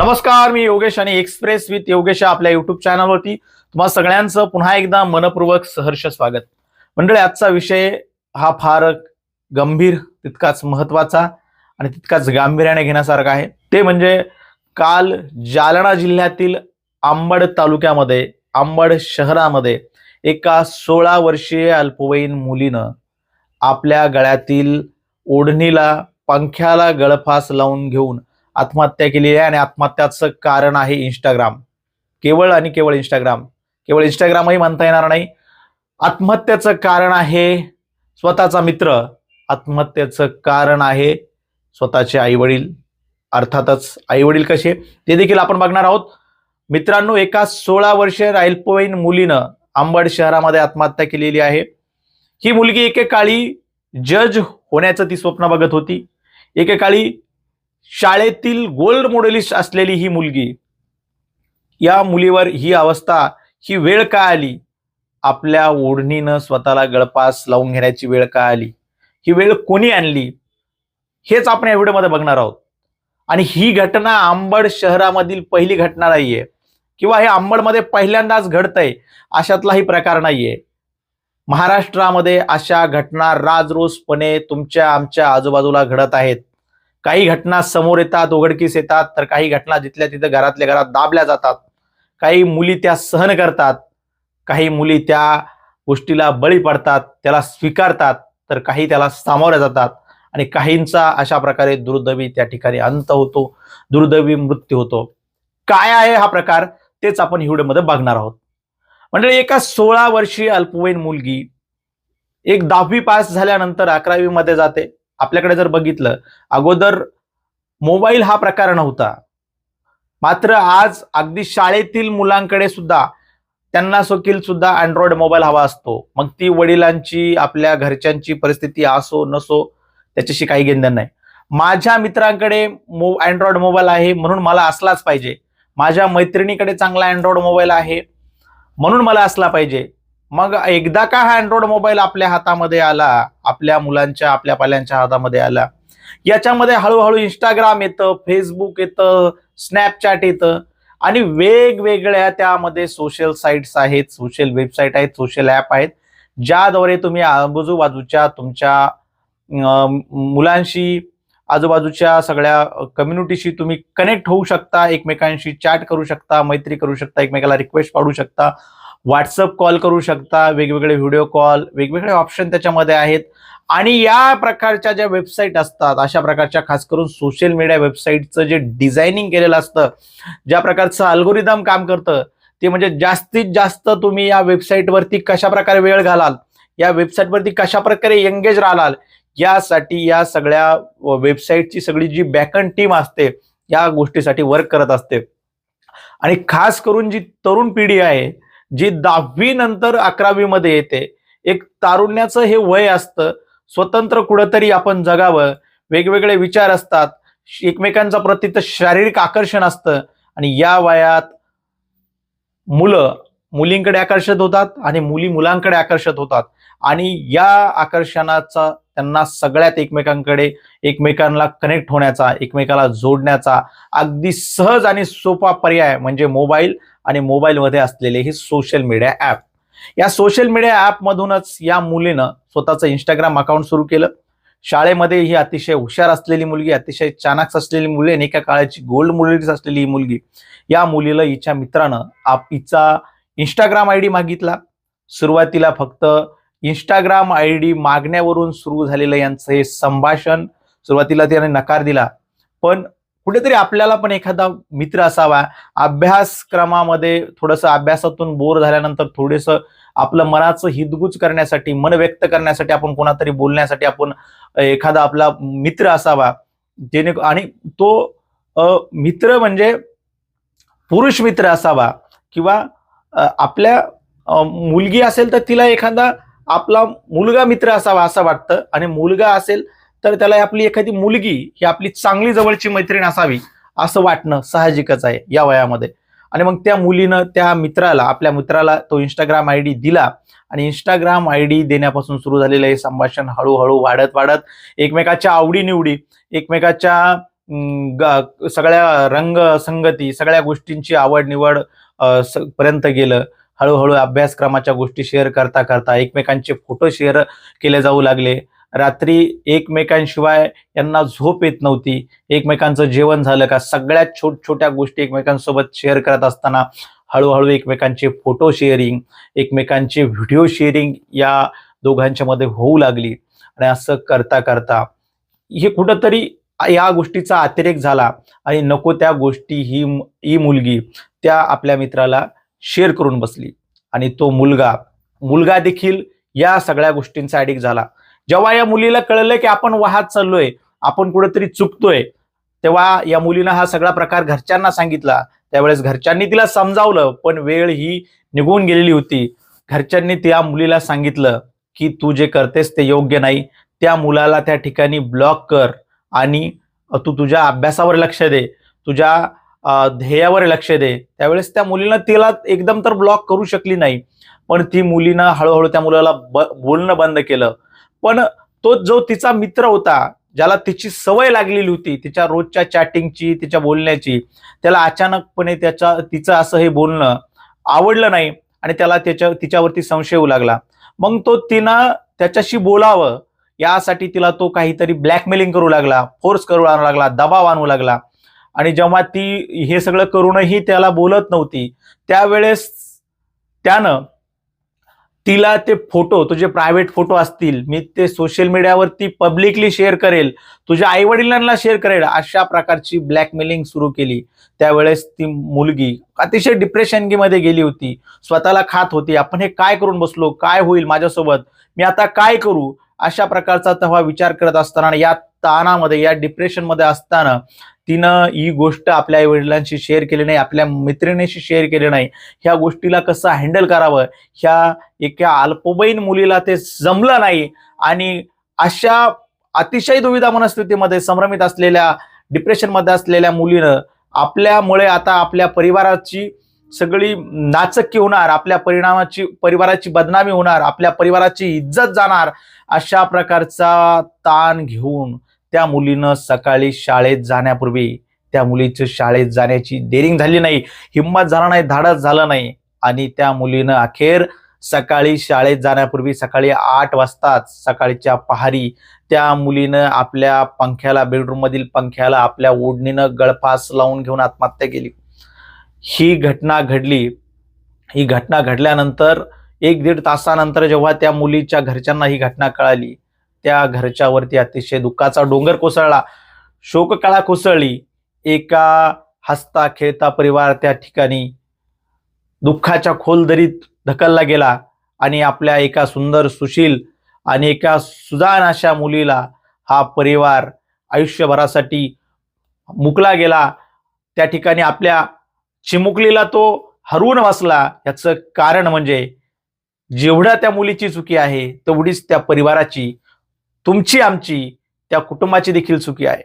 नमस्कार मी योगेश आणि express with Yogesh आपल्या युट्यूब चॅनलवरती तुम्हा सगळ्यांचं पुन्हा एकदा मनपूर्वक सहर्ष स्वागत. मंडळी आजचा विषय हा फार गंभीर तितकाच महत्त्वाचा आणि तितकाच गांभीर्याने घेण्यासारखा आहे. ते म्हणजे काल जालना जिल्ह्यातील आंबड तालुक्यामध्ये आंबड शहरामध्ये एका सोळा वर्षीय अल्पवयीन मुलीनं आपल्या गळ्यातील ओढणीला पंख्याला गळफास लावून घेऊन आत्महत्या केलेली आहे आणि आत्महत्याचं कारण आहे इंस्टाग्राम केवळ आणि केवळ इंस्टाग्राम केवळ इंस्टाग्रामही म्हणता येणार नाही. आत्महत्याचं कारण आहे स्वतःचा मित्र. आत्महत्याचं कारण आहे स्वतःचे आईवडील. अर्थातच आईवडील कसे? ते देखील आपण बघणार आहोत. मित्रांनो एका सोळा वर्षीय अल्पवयीन मुलीनं अंबड शहरामध्ये आत्महत्या केलेली आहे. ही मुलगी एकेकाळी जज होण्याचं ती स्वप्न बघत होती. एकेकाळी शाळेतील गोल्ड मॉडेलिस्ट असलेली ही मुलगी या मुलीवर ही अवस्था ही वेळ का आली? आपल्या ओढणीनं स्वतःला गळपास लावून घेण्याची वेळ का आली? ही वेळ कोणी आणली? हेच आपण या व्हिडिओमध्ये बघणार आहोत. आणि ही घटना आंबड शहरामधील पहिली घटना नाहीये. किंवा हे आंबडमध्ये पहिल्यांदाच घडतंय अशातलाही प्रकार नाहीये. महाराष्ट्रामध्ये अशा घटना राजरोसपणे तुमच्या आमच्या आजूबाजूला घडत आहेत. काही घटना समोर येतात उघडकीस येतात तर काही घटना जिथल्या तिथं घरातल्या घरात दाबल्या जातात. काही मुली त्या सहन करतात काही मुली त्या गोष्टीला बळी पडतात त्याला स्वीकारतात तर काही त्याला सामोऱ्या जातात. आणि काहींचा अशा प्रकारे दुर्दैवी त्या ठिकाणी अंत होतो दुर्दैवी मृत्यू होतो. काय आहे हा प्रकार? तेच आपण व्हिडिओमध्ये बघणार आहोत. म्हणजे एका सोळा वर्षीय अल्पवयीन मुलगी एक दहावी पास झाल्यानंतर अकरावी मध्ये जाते. आपल्याकडे जर बघितलं अगोदर मोबाईल हा प्रकार नव्हता. मात्र आज अगदी शाळेतील मुलांकडे सुद्धा त्यांना सोकील सुद्धा अँड्रॉइड मोबाईल हवा असतो. मग ती वडिलांची आपल्या घरच्यांची परिस्थिती असो नसो त्याच्याशी काही घेणं नाही. माझ्या मित्रांकडे मो अँड्रॉइड मोबाईल आहे म्हणून मला असलाच पाहिजे. माझ्या मैत्रिणीकडे चांगला अँड्रॉइड मोबाईल आहे म्हणून मला असला पाहिजे. मग एकदा का हा अँड्रॉइड मोबाईल आपल्या हातामध्ये आला आपल्या मुलांच्या आपल्या पाल्यांच्या हातामध्ये आला याच्यामध्ये हळूहळू इंस्टाग्राम येतं फेसबुक येतं स्नॅपचॅट येतं आणि वेगवेगळ्या त्यामध्ये सोशल साईट्स आहेत सोशल वेबसाईट आहेत सोशल ॲप आहेत ज्याद्वारे तुम्ही आजूबाजूच्या तुमच्या मुलांशी आजूबाजूच्या सगळ्या कम्युनिटीशी तुम्ही कनेक्ट होऊ शकता एकमेकांशी चॅट करू शकता मैत्री करू शकता एकमेकाला रिक्वेस्ट पाडू शकता व्हॉट्सअप कॉल करू शकता वेगवेगळे व्हिडिओ कॉल वेगवेगळे ऑप्शन त्याच्यामध्ये आहेत. आणि या प्रकारच्या ज्या वेबसाईट असतात अशा प्रकारच्या खास करून सोशल मीडिया वेबसाईटचं जे डिझायनिंग केलेलं असतं ज्या प्रकारचं अल्गोरिदम काम करतं ते म्हणजे जास्तीत जास्त तुम्ही या वेबसाईटवरती कशा प्रकारे वेळ घालाल या वेबसाईटवरती कशा प्रकारे एंगेज राहाल यासाठी या सगळ्या वेबसाईटची सगळी जी बॅकअंड टीम असते या गोष्टीसाठी वर्क करत असते. आणि खास करून जी तरुण पिढी आहे जी दहावी नंतर अकरावी मध्ये येते एक तारुण्याचं हे वय असतं स्वतंत्र कुठंतरी आपण जगावं वेगवेगळे विचार असतात एकमेकांचा प्रति तर शारीरिक आकर्षण असतं आणि या वयात मुलं मुलींकडे आकर्षित होतात आणि मुली मुलांकडे आकर्षित होतात. आणि या आकर्षणाचा त्यांना सगळ्यात एकमेकांकडे एकमेकांना कनेक्ट होण्याचा एकमेकाला जोडण्याचा अगदी सहज आणि सोपा पर्याय म्हणजे मोबाईल आणि मोबाईलमध्ये असलेले हे सोशल मीडिया ॲप या सोशल मीडिया ॲपमधूनच या मुलीनं स्वतःचं इंस्टाग्राम अकाउंट सुरू केलं. शाळेमध्ये ही अतिशय हुशार असलेली मुलगी अतिशय चाणाक्ष असलेली मुलगी आणि एका काळाची गोल्ड मुलीच असलेली ही मुलगी या मुलीला हिच्या मित्रानं आप हिचा इंस्टाग्राम आय डी मागितला. सुरुवातीला फक्त इंस्टाग्राम आय डी मागण्यावरून सुरू झालेलं यांचं हे संभाषण सुरुवातीला त्याने नकार दिला. पण कुठेतरी आपल्याला पण एखादा मित्र असावा. अभ्यासक्रमामध्ये थोडंसं अभ्यासातून बोर झाल्यानंतर थोडंसं आपलं मनाचं हिदगुज करण्यासाठी मन व्यक्त करण्यासाठी आपण कोणातरी बोलण्यासाठी आपण एखादा आपला मित्र असावा. जेणे आणि तो मित्र म्हणजे पुरुष मित्र असावा किंवा आपल्या मुलगी असेल तर तिला एखादा आपला मुलगा मित्र असावा असं वाटतं. आणि मुलगा असेल तर त्याला आपली एखादी मुलगी ही आपली चांगली जवळची मैत्रीण असावी असं वाटणं साहजिकच आहे या वयामध्ये. आणि मग त्या मुलीनं त्या मित्राला आपल्या मित्राला तो इंस्टाग्राम आय डी दिला आणि इंस्टाग्राम आय डी देण्यापासून सुरू झालेलं हे संभाषण हळूहळू वाढत वाढत एकमेकाच्या आवडीनिवडी एकमेकाच्या ग- सगळ्या रंग संगती सगळ्या गोष्टींची आवड निवड स- पर्यंत गेलं. हळूहळू अभ्यासक्रमाच्या गोष्टी शेअर करता करता एकमेकांचे फोटो शेअर केले जाऊ लागले. रात्री एकमेकांशिवाय यांना झोप येत नव्हती. एकमेकांचं जेवण झालं का? सगळ्यात छोट छोट्या गोष्टी एकमेकांसोबत शेअर करत असताना हळूहळू एकमेकांचे फोटो शेअरिंग एकमेकांचे व्हिडिओ शेअरिंग या दोघांच्या मध्ये होऊ लागली. आणि असं करता करता हे कुठंतरी या गोष्टीचा अतिरेक झाला. आणि नको त्या गोष्टी ही ही मुलगी त्या आपल्या मित्राला शेअर करून बसली. आणि तो मुलगा मुलगा देखील या सगळ्या गोष्टींचा ॲडिक्ट झाला. जेव्हा या मुलीला कळलं की आपण वाहत चाललोय आपण कुठेतरी चुकतोय तेव्हा या मुलीनं हा सगळा प्रकार घरच्यांना सांगितला. त्यावेळेस घरच्यांनी तिला समजावलं पण वेळ ही निघून गेलेली होती. घरच्यांनी त्या मुलीला सांगितलं की तू जे करतेस ते योग्य नाही. त्या मुलाला त्या ठिकाणी ब्लॉक कर आणि तू तुझ्या अभ्यासावर लक्ष दे तुझ्या ध्येयावर लक्ष दे. त्यावेळेस त्या मुलीनं तिला एकदम तर ब्लॉक करू शकली नाही. पण ती मुलीनं हळूहळू त्या मुलाला ब- बोलणं बंद केलं. पण तो जो तिचा मित्र होता ज्याला तिची सवय लागलेली होती तिच्या रोजच्या चॅटिंगची तिच्या बोलण्याची त्याला अचानकपणे त्याच्या तिचं असं हे बोलणं आवडलं नाही आणि त्याला त्याच्या तिच्यावरती संशय येऊ लागला. मग तो तिनं त्याच्याशी बोलावं यासाठी तिला तो काहीतरी ब्लॅकमेलिंग करू लागला फोर्स करू आणू लागला दबाव आणू लागला. आणि जेव्हा ती हे सगळं करूनही त्याला बोलत नव्हती त्यावेळेस त्यानं तिला ते फोटो तुझे प्रायव्हेट फोटो असतील मी ते सोशल मीडियावरती पब्लिकली शेअर करेल तुझ्या आई वडिलांना शेअर करेल अशा प्रकारची ब्लॅकमेलिंग सुरू केली. त्यावेळेस ती मुलगी अतिशय डिप्रेशनमध्ये गेली होती. स्वतःला खात होती. आपण हे काय करून बसलो? काय होईल माझ्यासोबत? मी आता काय करू? अशा प्रकारचा तेव्हा विचार करत असताना या ताणामध्ये या डिप्रेशनमध्ये असताना तिनं ही गोष्ट आपल्या आई वडिलांशी शेअर केली नाही आपल्या मैत्रिणीशी शेअर केली नाही. ह्या गोष्टीला कसं हँडल करावं? ह्या एका अल्पवयीन मुलीला ते जमलं नाही आणि अशा अतिशय दुविधा मनस्थितीमध्ये संभ्रमित असलेल्या डिप्रेशनमध्ये असलेल्या मुलीनं आपल्यामुळे आता आपल्या परिवाराची सगळी नाचक्की होणार आपल्या परिणामाची परिवाराची बदनामी होणार आपल्या परिवाराची इज्जत जाणार अशा प्रकारचा ताण घेऊन त्या मुलीनं सकाळी शाळेत जाण्यापूर्वी त्या मुलीचं शाळेत जाण्याची डेरिंग झाली नाही. हिंमत झाला नाही धाडस झालं नाही. आणि त्या मुलीनं अखेर सकाळी शाळेत जाण्यापूर्वी सकाळी आठ वाजताच सकाळच्या पहारी त्या मुलीनं आपल्या पंख्याला बेडरूम मधील पंख्याला आपल्या ओढणीनं गळफास लावून घेऊन आत्महत्या केली. ही घटना घडली. ही घटना घडल्यानंतर एक दीड तासानंतर जेव्हा त्या मुलीच्या घरच्यांना ही घटना कळाली. त्या घरच्यावरती अतिशय दुःखाचा डोंगर कोसळला. शोककळा कोसळली. एका हसता खेळता परिवार त्या ठिकाणी दुःखाच्या खोल दरीत ढकलला गेला आणि आपल्या एका सुंदर सुशील आणि एका सुजान अशा मुलीला हा परिवार आयुष्यभरासाठी मुकला गेला. त्या ठिकाणी आपल्या चिमुकलीला तो हरवून वाचला याचं कारण म्हणजे जेवढ्या त्या मुलीची चुकी आहे तेवढीच त्या परिवाराची तुमची आमची त्या कुटुंबाची देखील चुकी आहे.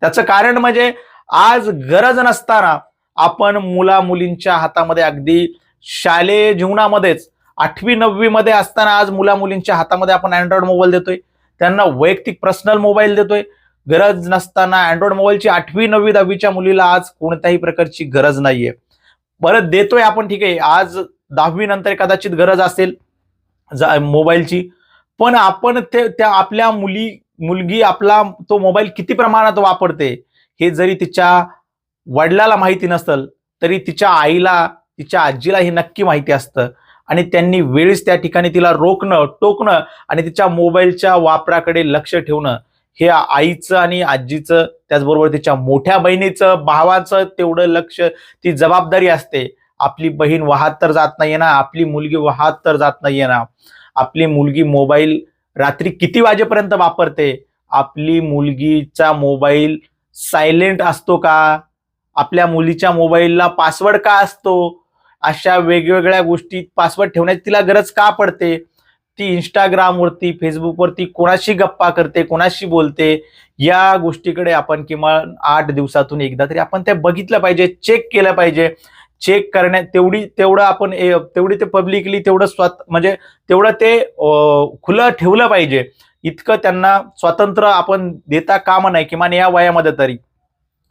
त्याचं कारण म्हणजे आज गरज नसताना आपण मुला मुलींच्या हातामध्ये अगदी शालेय जीवनामध्येच आठवी नववी मध्ये असताना आज मुला मुलींच्या हातामध्ये आपण अँड्रॉइड मोबाईल देतोय. त्यांना वैयक्तिक पर्सनल मोबाईल देतोय. गरज नसताना अँड्रॉइड मोबाईलची आठवी नववी दहावीच्या मुलीला आज कोणत्याही प्रकारची गरज नाहीये. परत देतोय आपण ठीक आहे. आज दहावी नंतर कदाचित गरज असेल जा- मोबाईलची. पण आपण ते त्या आपल्या मुली मुलगी आपला तो मोबाईल किती प्रमाणात वापरते हे जरी तिच्या वडिलाला माहिती नसल तरी तिच्या आईला तिच्या आजीला हे नक्की माहिती असतं. आणि त्यांनी वेळीच त्या ठिकाणी तिला रोखणं टोकणं आणि तिच्या मोबाईलच्या वापराकडे लक्ष ठेवणं हे आईचं आणि आजीचं त्याचबरोबर तिच्या मोठ्या बहिणीचं भावाचं तेवढं लक्ष ती जबाबदारी असते. आपली बहीण वाहत तर जात नाहीये ना आपली मुलगी वाहत तर जात नाहीये ना. आपली मुलगी मोबाईल रात्री किती वाजेपर्यंत वापरते? आपली मुलगीचा मोबाईल सायलेंट असतो का? आपल्या मुलीच्या मोबाईलला पासवर्ड का असतो? अशा वेगवेगळ्या गोष्टी पासवर्ड ठेवण्याची तिला गरज का पडते? ती इंस्टाग्रामवरती फेसबुकवरती कोणाशी गप्पा करते कोणाशी बोलते? या गोष्टीकडे आपण किमान आठ दिवसातून एकदा तरी आपण ते बघितलं पाहिजे चेक केलं पाहिजे. चेक करण्यात तेवढी तेवढं आपण ए- तेवढी ते पब्लिकली तेवढं स्वत म्हणजे तेवढं ते खुलं ठेवलं पाहिजे. इतकं त्यांना स्वातंत्र्य आपण देता कामा नाही किमान या वयामध्ये तरी.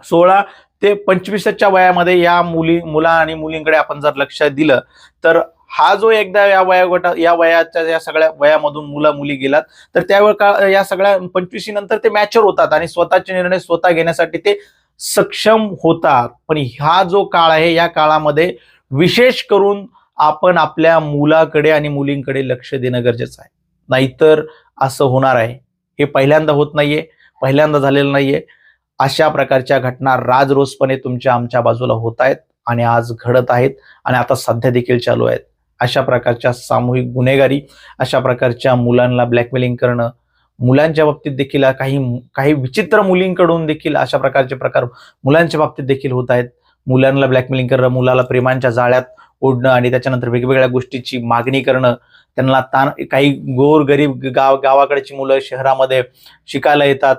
सोळा ते पंचवीसच्या वयामध्ये या मुली मुला आणि मुलींकडे आपण जर लक्ष दिलं तर हा जो एकदा या वयोगटा या वयाच्या या सगळ्या वयामधून मुलं मुली गेलात तर त्यावेळ का या सगळ्या पंचवीशी नंतर ते मॅच्युअर होतात आणि स्वतःचे निर्णय स्वतः घेण्यासाठी ते सक्षम होतात. पण हा जो काळ आहे या काळामध्ये विशेष करून आपण आपल्या मुलाकडे आणि मुलींकडे लक्ष देणं गरजेचं आहे. नाहीतर असं होणार आहे. हे पहिल्यांदा होत नाहीये पहिल्यांदा झालेलं नाहीये. अशा प्रकारच्या घटना राजरोसपणे तुमच्या आमच्या बाजूला होत आहेत आणि आज घडत आहेत आणि आता सध्या देखील चालू आहेत. अशा प्रकारच्या सामूहिक गुन्हेगारी अशा प्रकारच्या मुलांना ब्लॅकमेलिंग करणं मुलांच्या बाबतीत देखील काही काही विचित्र मुलींकडून देखील अशा प्रकारचे प्रकार मुलांच्या बाबतीत देखील होत आहेत. मुलांना ब्लॅकमेलिंग करणं मुलाला प्रेमांच्या जाळ्यात ओढणं आणि त्याच्यानंतर वेगवेगळ्या गोष्टीची मागणी करणं त्यांना ताण काही गोर गरीब गाव गावाकडची मुलं शहरामध्ये शिकायला येतात.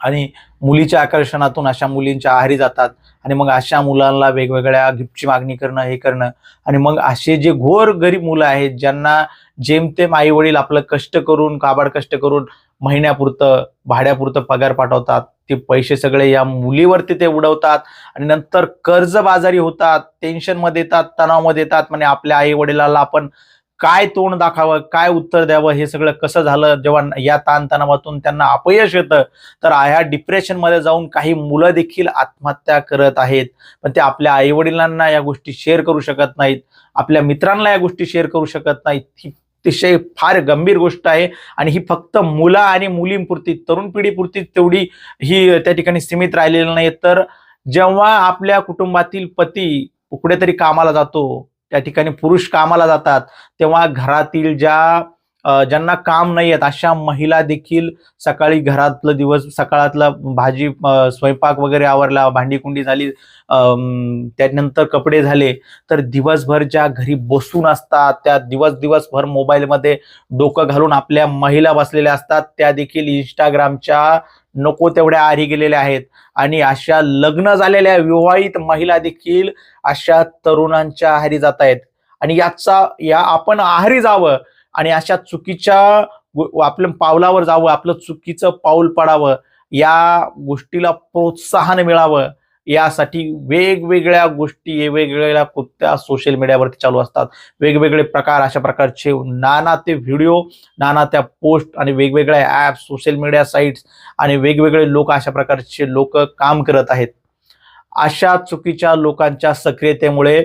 आणि मुलीच्या आकर्षणातून अशा मुलींच्या आहारी जातात आणि मग अशा मुलांना वेगवेगळ्या गिफ्टची मागणी करणं हे करणं. आणि मग असे जे घोर गरीब मुलं आहेत ज्यांना जेमतेम आई वडील आपलं कष्ट करून काबाड कष्ट करून महिन्यापुरतं भाड्यापुरतं पगार पाठवतात ते पैसे सगळे या मुलीवरती ते उडवतात आणि नंतर कर्जबाजारी होतात टेन्शनमध्ये येतात तणावामध्ये येतात म्हणजे आपल्या आई वडिलाला आपण काय तोंड दाखावं काय उत्तर द्यावं हे सगळं कसं झालं जेव्हा या ताणतणावातून त्यांना अपयश येतं तर ह्या डिप्रेशनमध्ये जाऊन काही मुलं देखील आत्महत्या करत आहेत. पण ते आपल्या आईवडिलांना या गोष्टी शेअर करू शकत नाहीत. आपल्या मित्रांना या गोष्टी शेअर करू शकत नाहीत. ही अतिशय फार गंभीर गोष्ट आहे आणि ही फक्त मुलं आणि मुलींपुरती तरुण पिढीपुरती तेवढी ही त्या ठिकाणी सीमित राहिलेली नाही तर जेव्हा आपल्या कुटुंबातील पती कुठेतरी कामाला जातो त्या ठिकाणी पुरुष कामाला जातात. तेव्हा घरातील ज्या ज्यांना काम नाही आहेत अशा महिला देखील सकाळी घरातलं दिवस सकाळातला भाजी स्वयंपाक वगैरे आवरला भांडीकुंडी झाली त्यानंतर कपडे झाले तर दिवसभर ज्या घरी बसून असतात त्या दिवस दिवसभर मोबाईलमध्ये डोकं घालून आपल्या महिला बसलेल्या असतात त्या देखील इंस्टाग्रामच्या नको तेवढ्या आरी गेलेल्या आहेत. आणि अशा लग्न झालेल्या विवाहित महिला देखील अशा तरुणांच्या आहारी जात आहेत. आणि याचा या आपण आहारी जावं आणि अशा चुकीच्या आपल्या पावलावर जावं आपलं चुकीचं पाऊल पडावं या गोष्टीला प्रोत्साहन मिळावं. यासाठी वेगवेगळ्या गोष्टी वेगवेगळ्या कुत्या सोशल मीडियावरती चालू असतात. वेगवेगळे प्रकार अशा प्रकारचे नाना ते व्हिडिओ नाना त्या पोस्ट आणि वेगवेगळ्या ऍप सोशल मीडिया साईट्स आणि वेगवेगळे लोक अशा प्रकारचे लोक काम करत आहेत. अशा चुकीच्या लोकांच्या सक्रियतेमुळे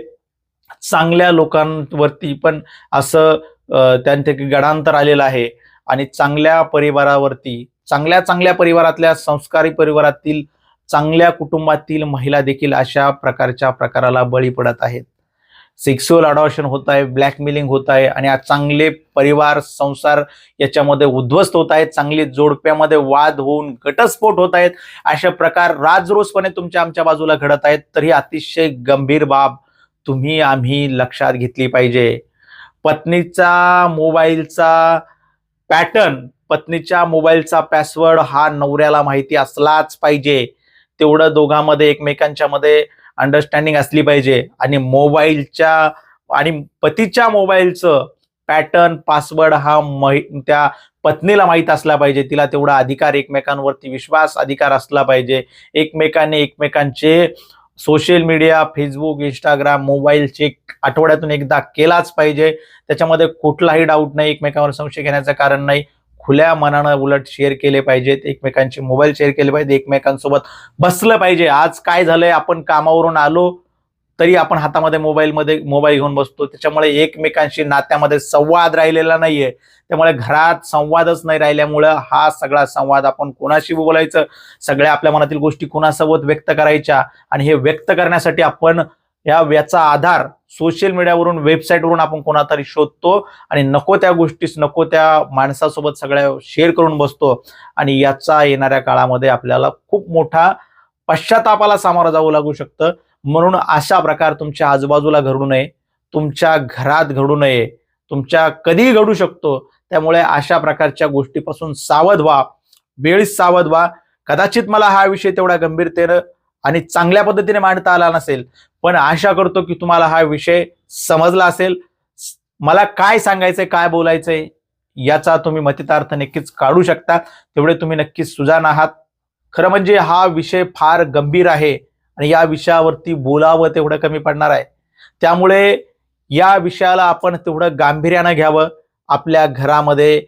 चांगल्या लोकांवरती पण असं त्यांचे गडांतर आलेलं आहे. आणि चांगल्या परिवारावरती चांगल्या चांगल्या परिवारातल्या संस्कारी परिवारातील चांगल्या कुटुंबातील महिला देखील अशा प्रकारच्या प्रकाराला बळी पडत आहेत. सेक्स्युअल अडॉशन होत आहे ब्लॅकमेलिंग होत आहे आणि चांगले परिवार संसार याच्यामध्ये उद्ध्वस्त होत आहेत चांगले जोडप्यामध्ये वाद होऊन घटस्फोट होत आहेत अशा प्रकार राजरोसपणे तुमच्या आमच्या बाजूला घडत आहेत. तर ही अतिशय गंभीर बाब तुम्ही आम्ही लक्षात घेतली पाहिजे. पत्नीचा मोबाईलचा पॅटर्न पत्नीच्या मोबाईलचा पासवर्ड हा नवऱ्याला माहिती असलाच पाहिजे. तेवढं दोघांमध्ये एकमेकांच्या मध्ये अंडरस्टँडिंग असली पाहिजे. आणि मोबाईलच्या आणि पतीच्या मोबाईलचं पॅटर्न पासवर्ड हा त्या पत्नीला माहीत असला पाहिजे. तिला तेवढा अधिकार एकमेकांवरती विश्वास अधिकार असला पाहिजे. एकमेकांनी एकमेकांचे social media Facebook Instagram mobile check आठवड्यातून एकदा केलाच पाहिजे. त्याच्यामध्ये कुठलाही डाऊट नाही एकमेकांवर संशय घेण्याचं कारण नाही. खुल्या मनानं उलट शेअर केले पाहिजेत एकमेकांचे मोबाईल शेअर केले पाहिजे एकमेकांसोबत बसलं पाहिजे. आज काय झालंय? आपण कामावरून आलो तरी आपण हातामध्ये मोबाईलमध्ये मोबाईल घेऊन बसतो. त्याच्यामुळे एकमेकांशी नात्यामध्ये संवाद राहिलेला नाहीये. त्यामुळे घरात संवादच नाही राहिल्यामुळं हा सगळा संवाद आपण कोणाशी बोलायचं? सगळ्या आपल्या मनातील गोष्टी कोणासोबत व्यक्त करायच्या? आणि हे व्यक्त करण्यासाठी आपण या याचा आधार सोशल मीडियावरून वेबसाईटवरून आपण कोणातरी शोधतो आणि नको त्या गोष्टीस नको त्या माणसासोबत सगळ्या शेअर करून बसतो आणि याचा येणाऱ्या काळामध्ये आपल्याला खूप मोठा पश्चातापाला सामोरं जावं लागू शकतं. म्हणून अशा प्रकार तुमच्या आजूबाजूला घडू नये तुमच्या घरात घडू नये तुमच्या कधीही घडू शकतो. त्यामुळे अशा प्रकारच्या गोष्टीपासून सावध व्हा वेळीच सावध व्हा. कदाचित मला हा विषय तेवढा गंभीरतेनं आणि चांगल्या पद्धतीने मांडता आला नसेल पण आशा करतो की तुम्हाला हा विषय समजला असेल. मला काय सांगायचंय काय बोलायचंय याचा तुम्ही मतितार्थ नक्कीच काढू शकता. तेवढे तुम्ही नक्कीच सुजान आहात. खरं म्हणजे हा विषय फार गंभीर आहे आणि या विषयावरती बोलावं तेवढं कमी पडणार आहे. त्यामुळे या विषयाला आपण तेवढं गांभीर्यानं घ्यावं. आपल्या घरामध्ये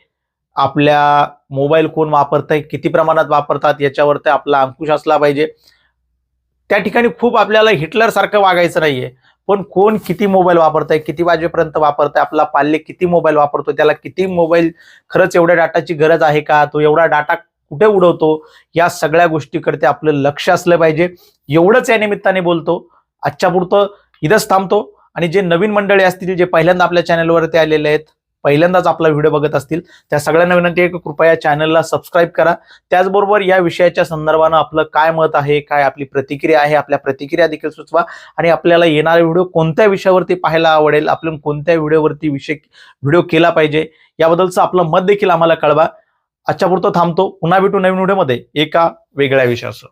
आपल्या मोबाईल कोण वापरतंय किती प्रमाणात वापरतात याच्यावरती आपला अंकुश असला पाहिजे. त्या ठिकाणी खूप आपल्याला हिटलर सारखं वागायचं नाहीये. पण कोण किती मोबाईल वापरतंय किती वाजेपर्यंत वापरतंय आपला पाल्य किती मोबाईल वापरतो त्याला किती मोबाईल खरंच एवढ्या डाटाची गरज आहे का तो एवढा डाटा कुठे उडवतो या सगळ्या गोष्टीकडे आपलं लक्ष असलं पाहिजे. एवढंच या निमित्ताने बोलतो. आजच्या पुरतं इथंच थांबतो. आणि जे नवीन मंडळी असतील जे पहिल्यांदा आपल्या चॅनलवरती आलेले आहेत पहिल्यांदाच आपला व्हिडिओ बघत असतील त्या सगळ्यांना विनंती आहे की कृपया चॅनलला सबस्क्राईब करा. त्याचबरोबर या विषयाच्या संदर्भानं आपलं काय मत आहे काय आपली प्रतिक्रिया आहे आपल्या प्रतिक्रिया देखील सुचवा. आणि आपल्याला येणारा व्हिडिओ कोणत्या विषयावरती पाहायला आवडेल आपण कोणत्या व्हिडिओवरती विषय व्हिडिओ केला पाहिजे याबद्दलचं आपलं मत देखील आम्हाला कळवा. आजच्यापुरतं थांबतो. पुन्हा भेटू नवीन व्हिडिओमध्ये एका वेगळ्या विषयासह